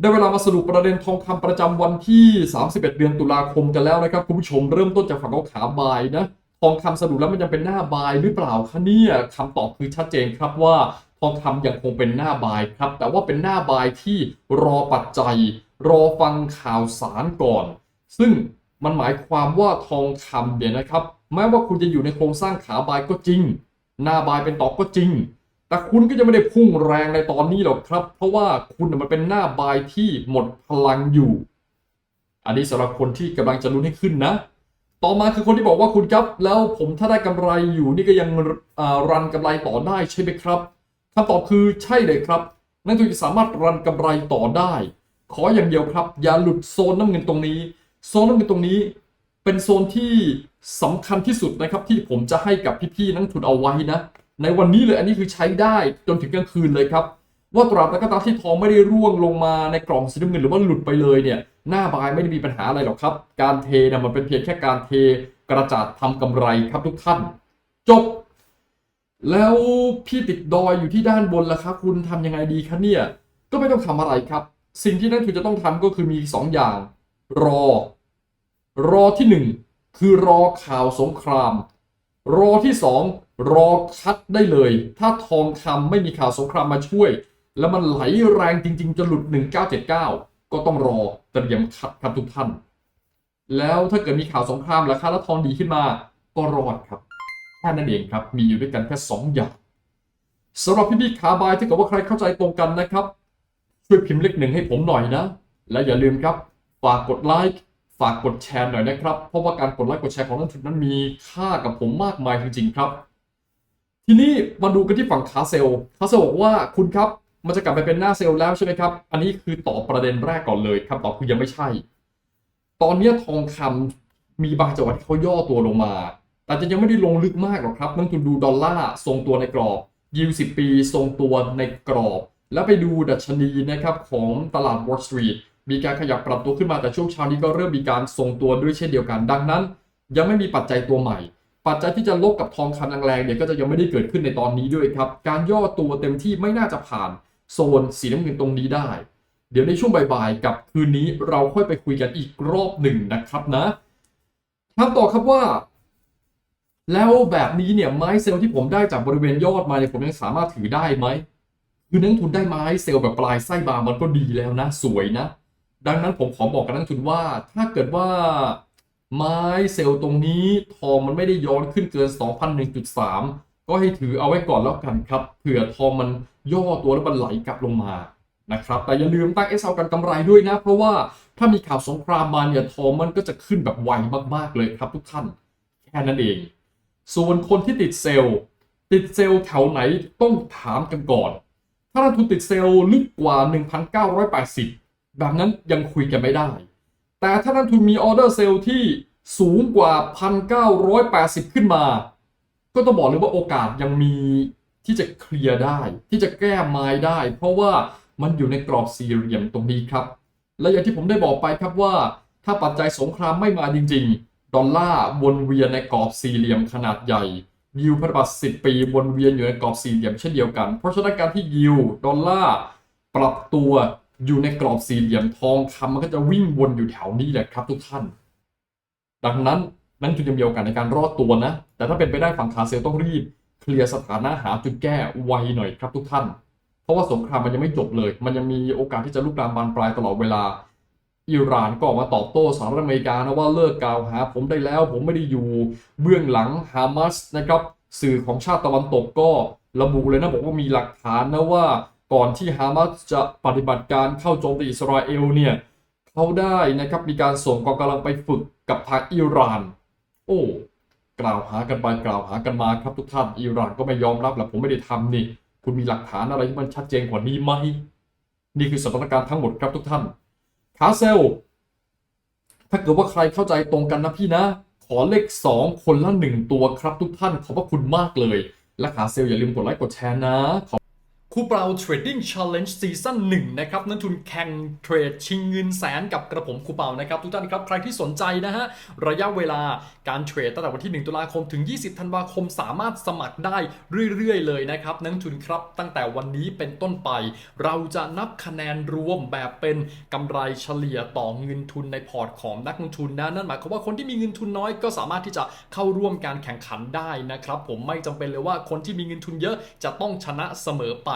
ได้เวลามาสรุปประเด็นทองคำประจำวันที่ 31 เดือนตุลาคมกันแล้วนะครับคุณผู้ชมเริ่มต้นจากฝั่งเขาขาบายนะทองคำสรุปแล้วมันยังเป็นหน้าบายหรือเปล่าคะเนี่ยคำตอบคือชัดเจนครับว่าทองคำยังคงเป็นหน้าบายครับ แต่ว่าเป็นหน้าบายที่รอปัจจัย รอฟังข่าวสารก่อน ซึ่งมันหมายความว่าทองคำเนี่ยนะครับแม้ว่าคุณจะอยู่ในโครงสร้างขาบายก็จริง หน้าบายเป็นต่อก็จริง แต่คุณก็จะไม่ได้พุ่งแรงในตอนนี้หรอกครับ เพราะว่าคุณมันเป็นหน้าบายที่หมดพลังอยู่ อันนี้สำหรับคนที่กำลังจะลุ้นให้ขึ้นนะ ต่อมาคือคนที่บอกว่าคุณครับ แล้วผมถ้าได้กำไรอยู่นี่ก็ยังรันกำไรต่อได้ใช่ไหมครับคำตอบคือใช่เลยครับ นั่นคือจะสามารถรันกำไรต่อได้ ขออย่างเดียวครับ อย่าหลุดโซนน้ำเงินตรงนี้ โซนน้ำเงินตรงนี้ เป็นโซนที่สำคัญที่สุดนะครับที่ผมจะให้กับพี่ๆนักลงทุนเอาไว้นะ ในวันนี้เลยอันนี้คือใช้ได้จนถึงกลางคืนเลยครับ ว่าตราบใดก็ตามที่ทองไม่ได้ร่วงลงมาในกล่องสีน้ำเงินหรือว่าหลุดไปเลยเนี่ย หน้าบายไม่ได้มีปัญหาอะไรหรอกครับ การเทนะมันเป็นเพียงแค่การเทกระจาดทำกำไรครับทุกท่าน จบ แล้วพี่ติดดอยอยู่ที่ด้านบนล่ะครับ คุณทำยังไงดีคะเนี่ย ก็ไม่ต้องทำอะไรครับ สิ่งที่นักลงทุนจะต้องทำก็คือมีสองอย่าง รอ รอที่หนึ่งคือรอข่าวสงคราม รอที่สองรอคัดได้เลย ถ้าทองคำไม่มีข่าวสงครามมาช่วย แล้วมันไหลแรงจริง ๆจนหลุด 1979 ก็ต้องรอเตรียมคัดครับทุกท่าน แล้วถ้าเกิดมีข่าวสงครามราคาแล้วทองดีขึ้นมาก็รอดครับแค่นั้นเองครับมีอยู่ด้วยกันแค่สองอย่างสำหรับพี่พี่ๆขาบายถ้าเกิดว่าใครเข้าใจตรงกันนะครับช่วยพิมพ์เลขหนึ่งให้ผมหน่อยนะ และอย่าลืมครับฝากกดไลค์ ฝากกดแชร์หน่อยนะครับ เพราะว่าการกดไลค์กดแชร์ของนักลงทุนนั้นมีค่ากับผมมากมายจริงๆครับ ทีนี้มาดูกันที่ฝั่งขาเซลล์ขาเซลบอกว่าคุณครับมันจะกลับไปเป็นหน้าเซลล์แล้วใช่ไหมครับ อันนี้คือตอบประเด็นแรกก่อนเลยคำตอบคือยังไม่ใช่ ตอนนี้ทองคำมีบางจังหวะที่เขาย่อตัวลงมา แต่จะยังไม่ได้ลงลึกมากหรอกครับนักลงทุนดูดอลลาร์ทรงตัวในกรอบยิวสิปีทรงตัวในกรอบ แล้วไปดูดัชนีนะครับของตลาด Wall Street มีการขยับปรับตัวขึ้นมาแต่ช่วงเช้านี้ก็เริ่มมีการทรงตัวด้วยเช่นเดียวกัน ดังนั้น ยังไม่มีปัจจัยตัวใหม่ ปัจจัยที่จะลบกับทองคำแรงๆเนี่ยก็จะยังไม่ได้เกิดขึ้นในตอนนี้ด้วยครับ การย่อตัวเต็มที่ไม่น่าจะผ่านโซนสีน้ำเงินตรงนี้ได้ เดี๋ยวในช่วงบ่ายๆกับคืนนี้เราค่อยไปคุยกันอีกรอบหนึ่งนะครับนะถามต่อครับว่า แล้วแบบนี้เนี่ยไม้เซลล์ที่ผมได้จากบริเวณยอดมาเนี่ยผมยังสามารถถือได้ไหมคือนักทุนได้ไม้เซลล์แบบปลายไส้บามันก็ดีแล้วนะ สวยนะ ดังนั้นผมขอบอกกับนักลงทุนว่า ถ้าเกิดว่าไม้เซลล์ตรงนี้ทองมันไม่ได้ย้อนขึ้นเกิน 2,001.3 ก็ให้ถือเอาไว้ก่อนแล้วกันครับเผื่อทองมันย่อตัวแล้วมันไหลกลับลงมานะครับแต่อย่าลืมตั้ง SL กันกำไรด้วยนะ เพราะว่าถ้ามีข่าวสงครามมาเนี่ยทองมันก็จะขึ้นแบบไวมากๆเลยครับทุกท่าน แค่นั้นเอง ส่วนคนที่ติดเซลล์ ติดเซลล์แถวไหนต้องถามกันก่อน ถ้าทุนติดเซลล์ลึกกว่า 1,980 แบบนั้นยังคุยกันไม่ได้ แต่ถ้านักทุนมีออเดอร์เซลล์ที่สูงกว่า 1,980 ขึ้นมา ก็ต้องบอกเลยว่าโอกาสยังมีที่จะเคลียร์ได้ ที่จะแก้ไม้ได้ เพราะว่ามันอยู่ในกรอบสี่เหลี่ยมตรงนี้ครับ และอย่างที่ผมได้บอกไปครับว่า ถ้าปัจจัยสงครามไม่มาจริง ๆ ดอลลาร์วนเวียนในกรอบสี่เหลี่ยมขนาดใหญ่ยิวพันธบัตร10 ปีวนเวียนอยู่ในกรอบสี่เหลี่ยมเช่นเดียวกัน เพราะฉะนั้นการที่ยิวดอลลาร์ปรับตัว อยู่ในกรอบสี่เหลี่ยมทองคำมันก็จะวิ่งวนอยู่แถวนี้แหละครับทุกท่าน ดังนั้นนั่นคือจะมีโอกาสในการรอดตัวนะ แต่ถ้าเป็นไปได้ฝั่งขาเซลต้องรีบ เคลียร์สถานะหาจุดแก้ไวหน่อยครับทุกท่าน เพราะว่าสงครามมันยังไม่จบเลย มันยังมีโอกาสที่จะลุกลามบานปลายตลอดเวลา อิหร่านก็ออกมาตอบโต้สหรัฐอเมริกานะว่าเลิกกล่าวหา ผมได้แล้ว ผมไม่ได้อยู่เบื้องหลังฮามาสนะครับ สื่อของชาติตะวันตกก็ระบุเลยนะบอกว่ามีหลักฐานนะว่า ก่อนที่ฮามาสจะปฏิบัติการเข้าโจมตีอิสราเอลเนี่ยเขาได้นะครับมีการส่งกองกำลังไปฝึกกับทางอิหร่าน โอ้กล่าวหากันไปกล่าวหากันมาครับทุกท่านอิหร่านก็ไม่ยอมรับแหละผมไม่ได้ทำนี่ คุณมีหลักฐานอะไรที่มันชัดเจนกว่านี้ไหมนี่คือสถานการณ์ทั้งหมดครับทุกท่านขาเซลถ้าเกิดว่าใครเข้าใจตรงกันนะพี่นะ ขอเลข 2 คนละ 1 ตัวครับทุกท่าน ขอบพระคุณมากเลย และขาเซลอย่าลืมกดไลค์กดแชร์นะ คูเปาเทรดดิ้งช l เลนจ์ซีซั่น1นะครับนักทุนแข่งเทรดชิงเงินแสนกับกระผมคูเปานะครับทุกท่านครับใครที่สนใจนะฮะระยะเวลาการเทรดตั้งแต่วันที่ 1 ตุลาคมถึง 20 ธันวาคม สามารถสมัครได้เรื่อยๆ เลยนะครับนักทุนครับตั้งแต่วันนี้เป็นต้นไป เราจะนับคะแนนรวมแบบเป็นกำไรเฉลี่ยต่อเงินทุนในพอร์ตของนักลงทุนนะนั่นหมายความว่าคนที่มีเงินทุนน้อยก็สามารถที่จะเข้าร่วมการแข่งขันได้นะครับผมไม่จำเป็นเลยว่าคนที่มีเงินทุนเยอะจะต้องชนะเสมอไป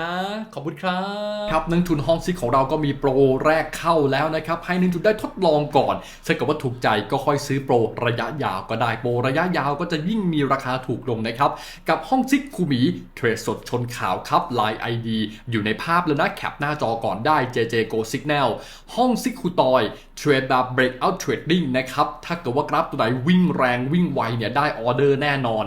นะ ขอบคุณครับ ครับนักทุนห้องซิกของเราก็มีโปรแรกเข้าแล้วนะครับ ให้นักทุนได้ทดลองก่อนถ้าเกิดว่าถูกใจก็ค่อยซื้อโปรระยะยาวก็ได้โปรระยะยาวก็จะยิ่งมีราคาถูกลงนะครับ กับห้องซิกคูหมีเทรดสดชนข่าวครับ Line ID อยู่ในภาพแล้วนะแคปหน้าจอก่อนได้ JJ Go Signal ห้องซิกคูตอยเทรดแบบ breakout trading นะครับถ้าเกิดว่ากราฟตัวไหนวิ่งแรงวิ่งไวเนี่ยได้ออเดอร์แน่นอน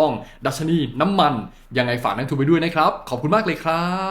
อง ดัชนี น้ำมัน ยังไงฝากนักลงทุนไปด้วยนะครับ ขอบคุณมากเลยครับ